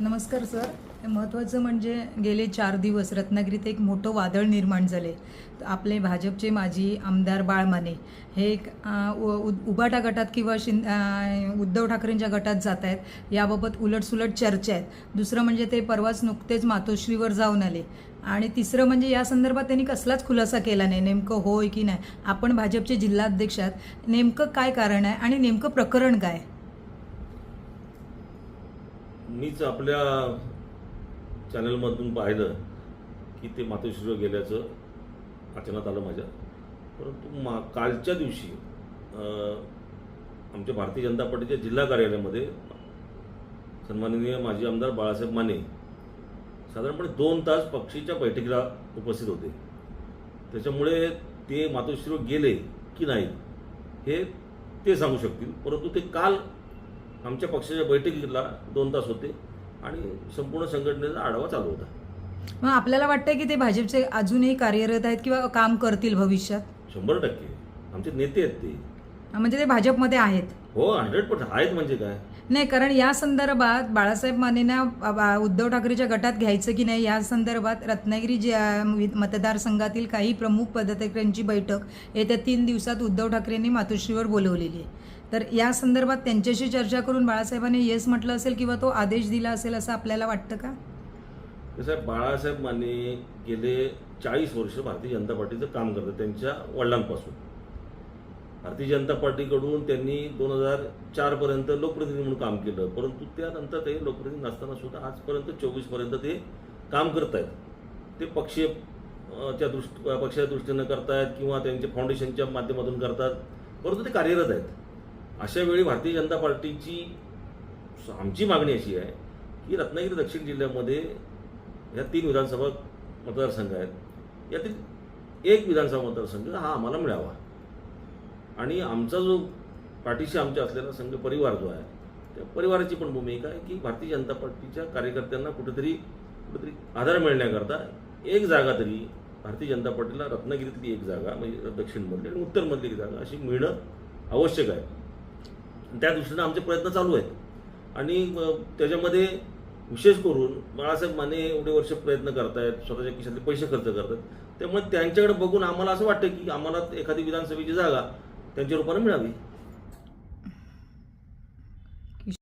नमस्कार सर. महत्त्वाचं म्हणजे गेले चार दिवस रत्नागिरीत एक मोठं वादळ निर्माण झाले. आपले भाजपचे माजी आमदार बाळमाने हे एक उ- उबाटा गटात किंवा शिं उद्धव ठाकरेंच्या गटात जात आहेत. याबाबत उलटसुलट चर्चा आहेत. दुसरं म्हणजे ते परवाच नुकतेच मातोश्रीवर जाऊन आले. आणि तिसरं म्हणजे या संदर्भात त्यांनी कसलाच खुलासा केला नाही. नेमकं होय की नाही? आपण भाजपचे जिल्हाध्यक्ष आहात. नेमकं काय कारण आहे आणि नेमकं प्रकरण काय मीच आपल्या चॅनलमधून पाहिलं की ते मातोश्रीवर गेल्याचं अचानक आलं माझ्या. परंतु मा कालच्या दिवशी आमच्या भारतीय जनता पार्टीच्या जिल्हा कार्यालयामध्ये सन्माननीय माजी आमदार बाळासाहेब माने साधारणपणे दोन तास पक्षीच्या बैठकीला उपस्थित होते. त्याच्यामुळे ते मातोश्रीवर गेले की नाही हे ते सांगू शकतील. परंतु ते काल आमच्या पक्षाच्या बैठकीला दोन तास होते आणि संपूर्ण संघटनेचा आढावा चालू होता. मग आपल्याला वाटतंय की ते भाजपचे अजूनही कार्यरत आहेत किंवा काम करतील भविष्यात? शंभर टक्के. आमचे नेते आहेत ते. म्हणजे ते भाजपमध्ये आहेत. हो हंड्रेड पर्सेंट आहेत म्हणजे काय? नाही कारण या संदर्भात बाळासाहेब मानेंना उद्धव ठाकरेच्या गटात घ्यायचं की नाही या संदर्भात रत्नागिरी वि- मतदारसंघातील काही प्रमुख पदाधिकाऱ्यांची बैठक येत्या तीन दिवसात उद्धव ठाकरेंनी मातोश्रीवर बोलवलेली आहे. तर या संदर्भात त्यांच्याशी चर्चा करून बाळासाहेबांनी येस म्हटलं असेल किंवा तो आदेश दिला असेल असं आपल्याला वाटतं का? साहेब बाळासाहेब माने गेले चाळीस वर्ष भारतीय जनता पार्टीचं काम करतात त्यांच्या वडिलांपासून. भारतीय जनता पार्टीकडून त्यांनी दोन हजार चारपर्यंत लोकप्रतिनिधी म्हणून काम केलं परंतु त्यानंतर ते लोकप्रतिनिधी नसताना सुद्धा आजपर्यंत चोवीसपर्यंत ते काम करत आहेत ते पक्षीय च्या दृष्ट पक्षाच्या दृष्टीनं करतायत किंवा त्यांच्या फाउंडेशनच्या माध्यमातून करतात परंतु ते कार्यरत आहेत. अशा वेळी भारतीय जनता पार्टीची आमची मागणी अशी आहे की रत्नागिरी दक्षिण जिल्ह्यामध्ये ह्या तीन विधानसभा मतदारसंघ आहेत. यातील एक विधानसभा मतदारसंघ हा आम्हाला मिळावा. आणि आमचा जो पाठीशी आमच्या असलेला संघ परिवार जो आहे त्या परिवाराची पण भूमिका आहे की भारतीय जनता पार्टीच्या कार्यकर्त्यांना कुठेतरी कुठेतरी आधार मिळण्याकरता एक जागा तरी भारतीय जनता पार्टीला रत्नागिरीतली एक जागा म्हणजे दक्षिणमधली आणि उत्तरमधली एक जागा अशी मिळणं आवश्यक आहे. त्या दृष्टीनं आमचे प्रयत्न चालू आहेत. आणि त्याच्यामध्ये विशेष करून बाळासाहेब माने एवढे वर्ष प्रयत्न करतायत स्वतःच्या खिशातले पैसे खर्च करतात त्यामुळे त्यांच्याकडे बघून आम्हाला असं वाटतं की आम्हाला एखादी विधानसभेची जागा त्यांच्या रूपाने मिळावी.